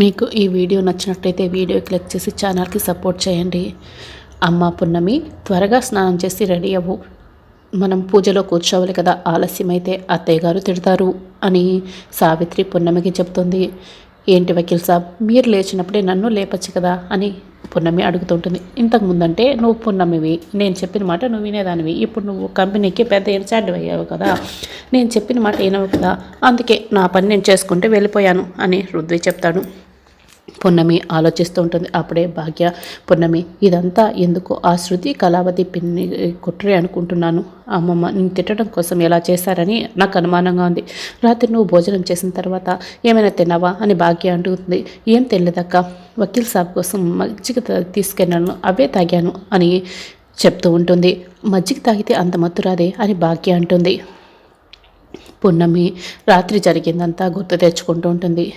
మీకు ఈ వీడియో నచ్చినట్లయితే వీడియో క్లిక్ చేసి ఛానల్కి సపోర్ట్ చేయండి. అమ్మ పున్నమి త్వరగా స్నానం చేసి రెడీ అవ్వు. మనం పూజలో కూర్చోవాలి కదా ఆలస్యమైతే అత్తయ్య గారు తిడతారు అని సావిత్రి పున్నమికి చెప్తుంది ఏంటి వకీల్ సాబ్ మీరు లేచినప్పుడే నన్ను లేపచ్చు కదా అని పున్నమి అడుగుతుంటుంది. ఇంతకుముందంటే నువ్వు పున్నమివి నేను చెప్పిన మాట నువ్వు వినేదానివి. ఇప్పుడు నువ్వు కంపెనీకి పెద్ద ఇన్ఛార్జ్ అయ్యావు కదా నేను చెప్పిన మాట వినవు కదా అందుకే నా పని నేను చేసుకుంటే వెళ్ళిపోయాను అని రుద్వి చెప్తాడు. పున్నమి ఆలోచిస్తూ ఉంటుంది. అప్పుడే భాగ్య పున్నమి ఇదంతా ఎందుకు? ఆ శృతి కళావతి పిన్ని కుట్రే అనుకుంటున్నాను. అమ్మమ్మ నేను తిట్టడం కోసం ఎలా చేశారని నాకు అనుమానంగా ఉంది. రాత్రి నువ్వు భోజనం చేసిన తర్వాత ఏమైనా తిన్నావా? అని భాగ్య అంటుంది. ఏం తెలియదక్క వకీల్ సాబ్ కోసం మజ్జిగ తీసుకెళ్ళాను. అవే తాగాను అని చెప్తూ ఉంటుంది. మజ్జిగ తాగితే అంత మత్తు రాదే? అని భాగ్య అంటుంది. పున్నమి రాత్రి జరిగిందంతా గుర్తు తెచ్చుకుంటూ ఉంటుంది.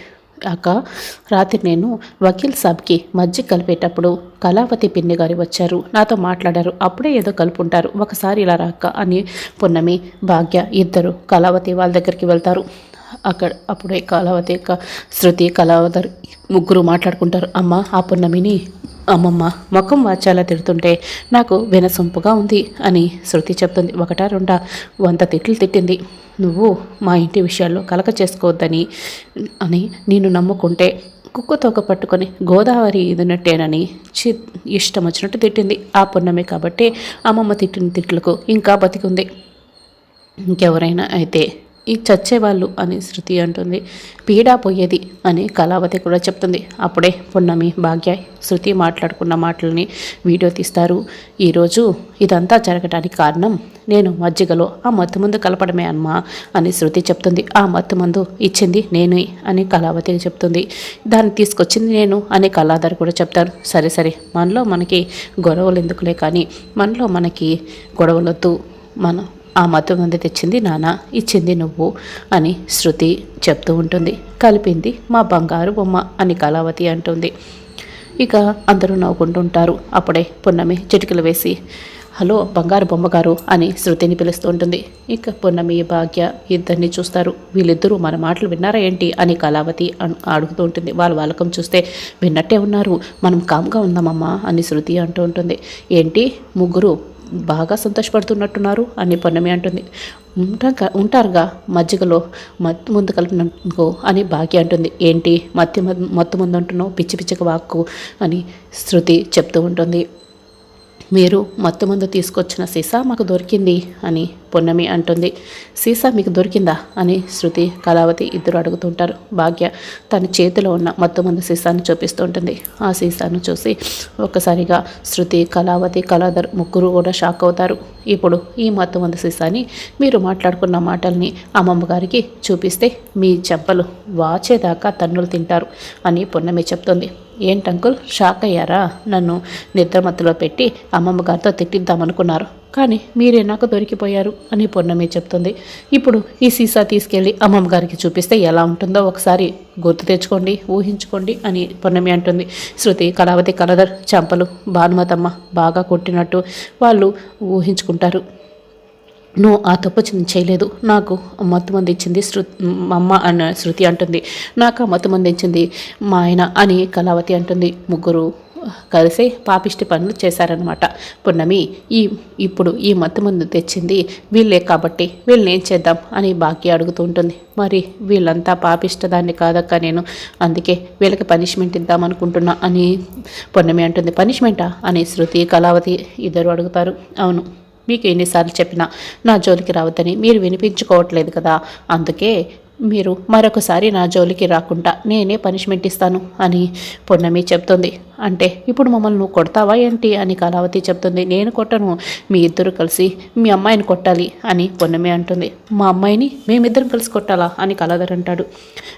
అక్క రాత్రి నేను వకీల్ సాబ్కి మజ్జిగ కలిపేటప్పుడు కళావతి పిన్ని గారు వచ్చారు. నాతో మాట్లాడారు. అప్పుడే ఏదో కలుపుంటారు. ఒకసారి ఇలా రాక్క అని పున్నమి భాగ్య ఇద్దరు కళావతి వాళ్ళ దగ్గరికి వెళ్తారు. అక్కడ అప్పుడే కళావతి యొక్క శృతి కళావతి ముగ్గురు మాట్లాడుకుంటారు. అమ్మ ఆ పున్నమిని అమ్మమ్మ ముఖం వాచాలా తిడుతుంటే నాకు వినసొంపుగా ఉంది అని శృతి చెప్తుంది. ఒకటా రెండా? వంద తిట్లు తిట్టింది. నువ్వు మా ఇంటి విషయాల్లో కలక చేసుకోవద్దని అని నేను నమ్ముకుంటే కుక్క తోక పట్టుకొని గోదావరి ఇదినట్టేనని చి ఇష్టం వచ్చినట్టు తిట్టింది. ఆ పున్నమే కాబట్టి అమ్మమ్మ తిట్టిన తిట్లకు ఇంకా బతికుంది. ఇంకెవరైనా అయితే ఈ చచ్చేవాళ్ళు అని శృతి అంటుంది. పీడా పోయేది అని కళావతి కూడా చెప్తుంది. అప్పుడే పున్నమి భాగ్య శృతి మాట్లాడుకున్న మాటలని వీడియో తీస్తారు. ఈరోజు ఇదంతా జరగడానికి కారణం నేను మజ్జిగలో ఆ మత్తు మందు కలపడమే అమ్మా అని శృతి చెప్తుంది. ఆ మత్తు మందు ఇచ్చింది నేనే అని కళావతి చెప్తుంది. దాన్ని తీసుకొచ్చింది నేను అని కళాధర్ కూడా చెప్తారు. సరే సరే మనలో మనకి గొడవలు ఎందుకులే కానీ మనలో మనకి గొడవలొద్దు. మనం ఆ మత్తు మంది తెచ్చింది నాన్న ఇచ్చింది నువ్వు అని శృతి చెప్తూ ఉంటుంది. కలిపింది మా బంగారు బొమ్మ అని కళావతి అంటుంది. ఇక అందరూ నవ్వుకుంటుంటారు. అప్పుడే పున్నమి చిటికలు వేసి హలో బంగారు బొమ్మగారు అని శృతిని పిలుస్తూ ఉంటుంది. ఇక పున్నమి భాగ్య ఇద్దరిని చూస్తారు. వీళ్ళిద్దరూ మన మాటలు విన్నారా ఏంటి అని కళావతి అడుగుతూ ఉంటుంది. వాళ్ళ వాళ్ళకం చూస్తే విన్నట్టే ఉన్నారు. మనం కామ్గా ఉందామమ్మా అని శృతి అంటూ ఉంటుంది. ఏంటి ముగ్గురు బాగా సంతోషపడుతున్నట్టున్నారు అని పొన్నమి అంటుంది. ఉంటా ఉంటారుగా మజ్జిగలో మత్తు ముందు కలిపినట్టుకో అని భాగ్య అంటుంది. ఏంటి మత్తి మత్తు ముందు అంటున్నావు? పిచ్చి పిచ్చిక వాక్కు అని శృతి చెప్తూ ఉంటుంది. మీరు మత్తు మందు తీసుకొచ్చిన సీసా మాకు దొరికింది అని పొన్నమి అంటుంది. సీసా మీకు దొరికిందా అని శృతి కళావతి ఇద్దరు అడుగుతుంటారు. భాగ్య తన చేతిలో ఉన్న మత్తు మందు సీసాను చూపిస్తూ ఉంటుంది ఆ సీసాను చూసి ఒక్కసారిగా శృతి కళావతి కళాధర్ ముగ్గురు కూడా షాక్ అవుతారు. ఇప్పుడు ఈ మత్తు మందు సీసాని మీరు మాట్లాడుకున్న మాటల్ని అమ్మమ్మ గారికి చూపిస్తే మీ చెంపలు వాచేదాకా తన్నులు తింటారు అని పొన్నమి చెప్తుంది. ఏంటంకుల్? షాక్ అయ్యారా? నన్ను నిద్రమత్తులో పెట్టి అమ్మమ్మ గారితో తిట్టిద్దామనుకున్నారు. కానీ మీరే నాకు దొరికిపోయారు అని పొన్నమి చెప్తుంది. ఇప్పుడు ఈ సీసా తీసుకెళ్ళి అమ్మమ్మ గారికి చూపిస్తే ఎలా ఉంటుందో ఒకసారి గుర్తు తెచ్చుకోండి ఊహించుకోండి అని పొన్నమి అంటుంది. శృతి కళావతి కలదర్ చంపలు భానుమతమ్మ బాగా కొట్టినట్టు వాళ్ళు ఊహించుకుంటారు. నువ్వు ఆ తప్పు చేయలేదు. నాకు మత్తు మంది శృ మా అమ్మ అన్న శృతి అంటుంది. నాకు ఆ మత్తు మంది మా ఆయన అని కళావతి అంటుంది. ముగ్గురు కలిసి పాపిష్టి పనులు చేశారనమాట పున్నమి ఈ ఇప్పుడు ఈ మత్తు మందు తెచ్చింది వీళ్ళే కాబట్టి వీళ్ళని ఏం చేద్దాం అని భాగ్య అడుగుతూ ఉంటుంది. మరి వీళ్ళంతా పాపిష్ట దాన్ని కాదక్క నేను. అందుకే వీళ్ళకి పనిష్మెంట్ ఇద్దాం అనుకుంటున్నా అని పున్నమి అంటుంది. పనిష్మెంటా? అని శృతి కళావతి ఇద్దరు అడుగుతారు. అవును. మీకు ఎన్నిసార్లు చెప్పినా నా జోలికి రావద్దని మీరు వినిపించుకోవట్లేదు కదా. అందుకే మీరు మరొకసారి నా జోలికి రాకుండా నేనే పనిష్మెంట్ ఇస్తాను అని పొన్నమి చెప్తుంది. అంటే ఇప్పుడు మమ్మల్ని నువ్వు కొడతావా ఏంటి? అని కళావతి చెప్తుంది. నేను కొట్టను. మీ ఇద్దరు కలిసి మీ అమ్మాయిని కొట్టాలి అని పొన్నమి అంటుంది. మా అమ్మాయిని మేమిద్దరం కలిసి కొట్టాలా? అని కళాధర్ అంటాడు.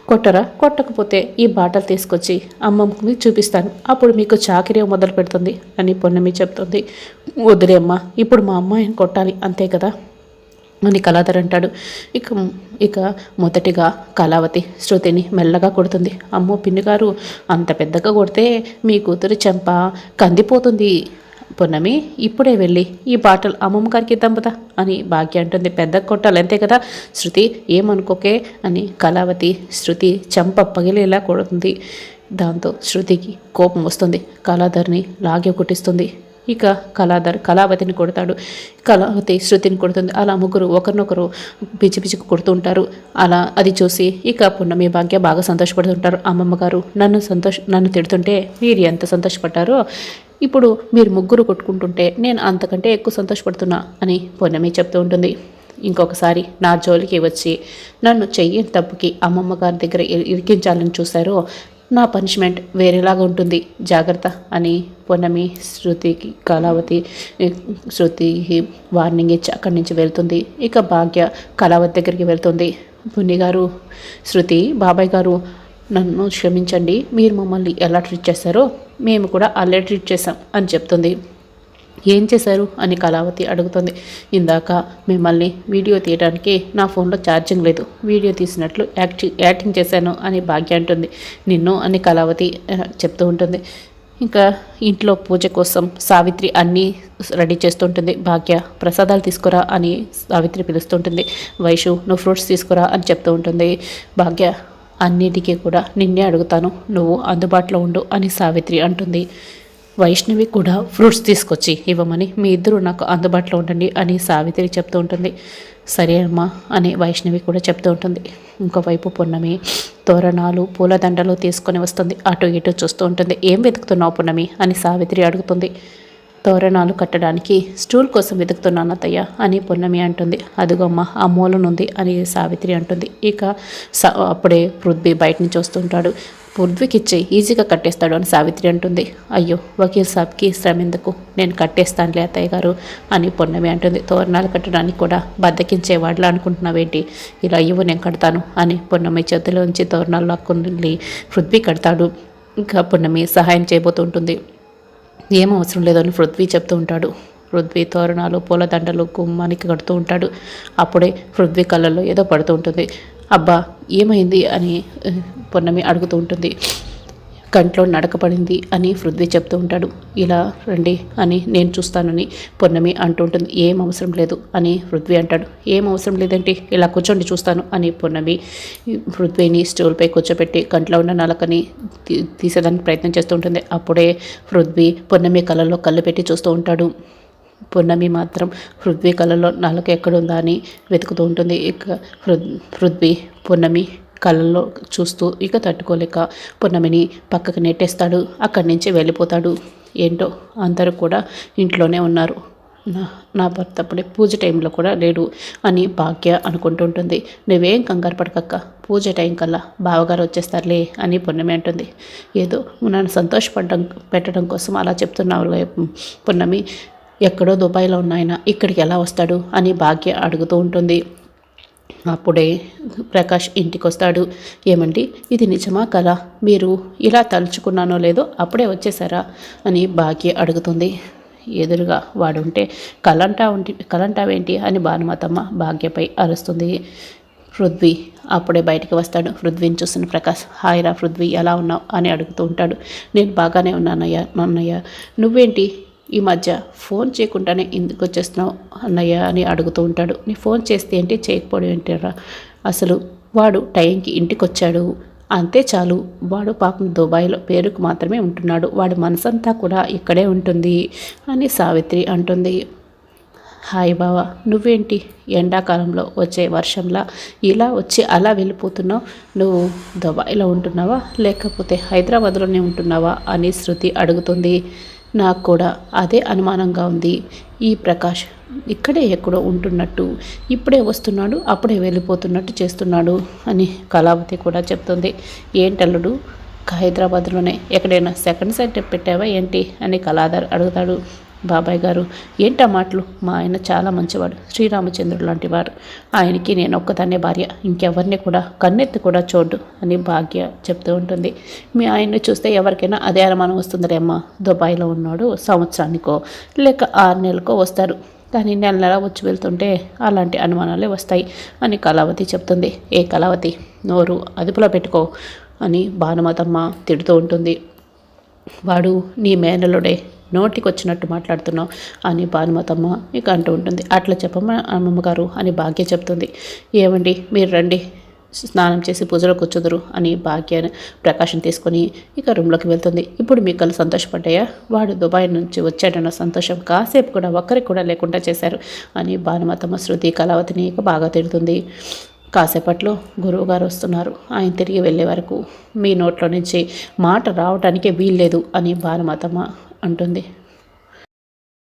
కొట్టరా? కొట్టకపోతే ఈ బాటలు తీసుకొచ్చి అమ్మమ్మకి చూపిస్తాను. అప్పుడు మీకు చాకరీ మొదలు పెడుతుంది అని పొన్నమి చెప్తుంది. వదిలే అమ్మ. ఇప్పుడు మా అమ్మాయిని కొట్టాలి. అంతే కదా? అని కళాధర్ అంటాడు. ఇక ఇక మొదటిగా కళావతి శృతిని మెల్లగా కొడుతుంది. అమ్మో పిన్ని గారు అంత పెద్దగా కొడితే మీ కూతురు చెంప కందిపోతుంది. పున్నమి ఇప్పుడే వెళ్ళి ఈ బాటలు అమ్మమ్మ గారికి ఇద్దాం అని భాగ్య అంటుంది. పెద్ద కొట్టాలి అంతే కదా? శృతి ఏమనుకోకే అని కళావతి శృతి చెంప పగిలేలా కొడుతుంది. దాంతో శృతికి కోపం వస్తుంది. కళాధర్ని లాగే కొట్టిస్తుంది. ఇక కళాధర్ కళావతిని కొడతాడు కళావతి శృతిని కొడుతుంది. అలా ముగ్గురు ఒకరినొకరు పిచ్చి పిచ్చికి కొడుతుంటారు. అలా అది చూసి ఇక పున్నమి భాగ్య బాగా సంతోషపడుతుంటారు. అమ్మమ్మ గారు నన్ను సంతోష నన్ను తిడుతుంటే మీరు ఎంత సంతోషపడ్డారో? ఇప్పుడు మీరు ముగ్గురు కొట్టుకుంటుంటే నేను అంతకంటే ఎక్కువ సంతోషపడుతున్నా అని పొన్నమి చెప్తూ ఉంటుంది. ఇంకొకసారి నా జోలికి వచ్చి నన్ను చెయ్యని తప్పుకి అమ్మమ్మ గారి దగ్గర ఇరికించాలని చూశారో నా పనిష్మెంట్ వేరేలాగా ఉంటుంది. జాగ్రత్త అని పొన్నమి శృతికి కళావతి శృతికి వార్నింగ్ ఇచ్చి అక్కడి నుంచి వెళ్తుంది. ఇక భాగ్య కళావతి దగ్గరికి వెళ్తుంది. పుణ్య గారు శృతి బాబాయ్ గారు నన్ను క్షమించండి. మీరు మమ్మల్ని ఎలా ట్రీట్ చేశారో మేము కూడా అల్లే ట్రీట్ చేసాం అని చెప్తుంది. ఏం చేశారు అని కళావతి అడుగుతుంది. ఇందాక మిమ్మల్ని వీడియో తీయడానికి నా ఫోన్లో ఛార్జింగ్ లేదు. వీడియో తీసినట్లు యాక్ట్ యాక్టింగ్ చేశాను అని భాగ్య అంటుంది. నిన్ను అని కళావతి చెప్తూ ఉంటుంది. ఇంకా ఇంట్లో పూజ కోసం సావిత్రి అన్నీ రెడీ చేస్తుంటుంది. భాగ్య ప్రసాదాలు తీసుకురా అని సావిత్రి పిలుస్తుంటుంది. వైషు నువ్వు ఫ్రూట్స్ తీసుకురా అని చెప్తూ ఉంటుంది. భాగ్య అన్నిటికీ కూడా నిన్నే అడుగుతాను. నువ్వు అందుబాటులో ఉండు అని సావిత్రి అంటుంది. వైష్ణవి కూడా ఫ్రూట్స్ తీసుకొచ్చి ఇవ్వమని మీ ఇద్దరు నాకు అందుబాటులో ఉండండి అని సావిత్రి చెప్తూ ఉంటుంది. సరే అమ్మా అని వైష్ణవి కూడా చెప్తూ ఉంటుంది. ఇంకోవైపు పున్నమి తోరణాలు పూలదండలు తీసుకొని వస్తుంది. అటు ఇటు చూస్తూ ఉంటుంది. ఏం వెతుకుతున్నావు పున్నమి? అని సావిత్రి అడుగుతుంది. తోరణాలు కట్టడానికి స్టూల్ కోసం వెతుకుతున్నాను అత్తయ్య అని పున్నమి అంటుంది. అదిగోమ్మ ఆ మూలనుంది అని సావిత్రి అంటుంది. ఇక స అప్పుడే పృథ్వీ బయట నుంచి వస్తుంటాడు. పృథ్వీకి ఇచ్చి ఈజీగా కట్టేస్తాడు అని సావిత్రి అంటుంది. అయ్యో వకీల్ సాబ్కి శ్రమ ఎందుకు? నేను కట్టేస్తానులే అత్తయ్య గారు అని పొన్నమి అంటుంది. తోరణాలు కట్టడానికి కూడా బద్దకించేవాడిలా అనుకుంటున్నావేంటి? ఇలా ఇవ్వు నేను కడతాను అని పొన్నమి చేతిలోంచి తోరణాలు లాక్కుని పృథ్వీ కడతాడు. ఇంకా పొన్నమి సహాయం చేయబోతుంటుంది ఏం అవసరం లేదని పృథ్వీ చెప్తూ ఉంటాడు. పృథ్వీ తోరణాలు పూలదండలు గుమ్మానికి కడుతూ ఉంటాడు. అప్పుడే పృథ్వీ కళ్ళల్లో ఏదో పడుతూ ఉంటుంది. అబ్బా ఏమైంది అని పొన్నమి అడుగుతూ ఉంటుంది. కంట్లో నడక పడింది అని పృథ్వీ చెప్తూ ఉంటాడు. ఇలా రండి అని నేను చూస్తానని పొన్నమి అంటుంటుంది ఏం అవసరం లేదు అని పృథ్వీ అంటాడు. ఏం అవసరం లేదంటే ఇలా కూర్చోండి చూస్తాను అని పొన్నమి పృథ్వీని స్టూల్పై కూర్చోబెట్టి కంట్లో ఉన్న నలకని తీ- తీసేదానికి ప్రయత్నం చేస్తూ ఉంటుంది. అప్పుడే పృథ్వీ పొన్నమి కళ్ళలో కళ్ళు పెట్టి చూస్తూ ఉంటాడు. పున్నమి మాత్రం పృథ్వీ కళ్ళలో నలక ఎక్కడుందా అని వెతుకుతూ ఉంటుంది. ఇక పృథ్వీ పున్నమి కళ్ళల్లో చూస్తూ ఇక తట్టుకోలేక పున్నమిని పక్కకు నెట్టేస్తాడు. అక్కడి నుంచి వెళ్ళిపోతాడు. ఏంటో అందరూ కూడా ఇంట్లోనే ఉన్నారు. నా నా భర్త అప్పుడే పూజ టైంలో కూడా లేడు అని భాగ్య అనుకుంటుంటుంది. నువ్వేం కంగారు పడకక్క. పూజ టైం కల్లా బావగారు వచ్చేస్తారులే అని పున్నమి అంటుంది. ఏదో నన్ను సంతోషపడడం పెట్టడం కోసం అలా చెప్తున్నావు పున్నమి. ఎక్కడో దుబాయ్లో ఉన్నాయన ఇక్కడికి ఎలా వస్తాడు? అని భాగ్య అడుగుతూ ఉంటుంది. అప్పుడే ప్రకాష్ ఇంటికి వస్తాడు ఏమండి? ఇది నిజమా కల మీరు ఇలా తలుచుకున్నానో లేదో అప్పుడే వచ్చేసారా అని భాగ్య అడుగుతుంది. ఎదురుగా వాడుంటే కలంటా ఉంటి కలంటావేంటి? అని భానుమతమ్మ భాగ్యపై అరుస్తుంది. పృథ్వీ అప్పుడే బయటికి వస్తాడు. పృథ్వీని చూసిన ప్రకాష్ హాయ్ రా పృథ్వీ ఎలా ఉన్నావు? అని అడుగుతూ ఉంటాడు. నేను బాగానే ఉన్నానయ్యా అన్నయ్య నువ్వేంటి? ఈ మధ్య ఫోన్ చేయకుండానే ఎందుకు వచ్చేస్తున్నావు అన్నయ్య అని అడుగుతూ ఉంటాడు. నీ ఫోన్ చేస్తే ఏంటి? చేయకపోవడం ఏంటారా? అసలు వాడు టైంకి ఇంటికి వచ్చాడు అంతే చాలు. వాడు పాపం దుబాయ్లో పేరుకు మాత్రమే ఉంటున్నాడు. వాడి మనసంతా కూడా ఇక్కడే ఉంటుంది అని సావిత్రి అంటుంది. హాయ్ బావా నువ్వేంటి? ఎండాకాలంలో వచ్చే వర్షంలా ఇలా వచ్చి అలా వెళ్ళిపోతున్నావు? నువ్వు దుబాయ్లో ఉంటున్నావా? లేకపోతే హైదరాబాద్లోనే ఉంటున్నావా? అని శృతి అడుగుతుంది. నాకు కూడా అదే అనుమానంగా ఉంది. ఈ ప్రకాష్ ఇక్కడే ఎక్కడో ఉంటున్నట్టు ఇప్పుడే వస్తున్నాడు అప్పుడే వెళ్ళిపోతున్నట్టు చేస్తున్నాడు అని కళావతి కూడా చెప్తుంది. ఏంటల్లుడు హైదరాబాద్లోనే ఎక్కడైనా సెకండ్ సెట్ పెట్టావా ఏంటి? అని కళాధర్ అడుగుతాడు. బాబాయ్ గారు ఏంటా మాటలు? మా ఆయన చాలా మంచివాడు శ్రీరామచంద్రుడు లాంటి వారు. ఆయనకి నేను ఒక్కదాన్నే భార్య ఇంకెవరిని కూడా కన్నెత్తి కూడా చూడు అని భాగ్య చెప్తూ ఉంటుంది. మీ ఆయన్ని చూస్తే ఎవరికైనా అదే అనుమానం వస్తుందిరే అమ్మ. దుబాయ్లో ఉన్నాడు సంవత్సరానికో లేక ఆరు నెలలకో వస్తారు. కానీ నెల నెల వచ్చి వెళ్తుంటే అలాంటి అనుమానాలే వస్తాయి అని కళావతి చెప్తుంది. ఏ కళావతి? నోరు అదుపులో పెట్టుకో అని భానుమతమ్మ తిడుతూ ఉంటుంది. వాడు నీ మేనలుడే నోటికి వచ్చినట్టు మాట్లాడుతున్నావు అని భానుమతమ్మ ఇక అంటూ ఉంటుంది. అట్లా చెప్పమ్మ అమ్మమ్మగారు అని భాగ్య చెప్తుంది. ఏమండి మీరు రండి. స్నానం చేసి పూజలో కూర్చుదురు అని భాగ్య ప్రకాశం తీసుకొని ఇక రూమ్లోకి వెళ్తుంది. ఇప్పుడు మీ కళ్ళు సంతోషపడ్డాయా? వాడు దుబాయ్ నుంచి వచ్చాడన్న సంతోషం కాసేపు కూడా ఒక్కరికి కూడా లేకుండా చేశారు అని భానుమతమ్మ శృతి కళావతిని ఇక బాగా తిడుతుంది. కాసేపట్లో గురువుగారు వస్తున్నారు. ఆయన తిరిగి వెళ్ళే వరకు మీ నోట్లో నుంచి మాట రావటానికే వీల్లేదు అని భానుమతమ్మ అంటుంది.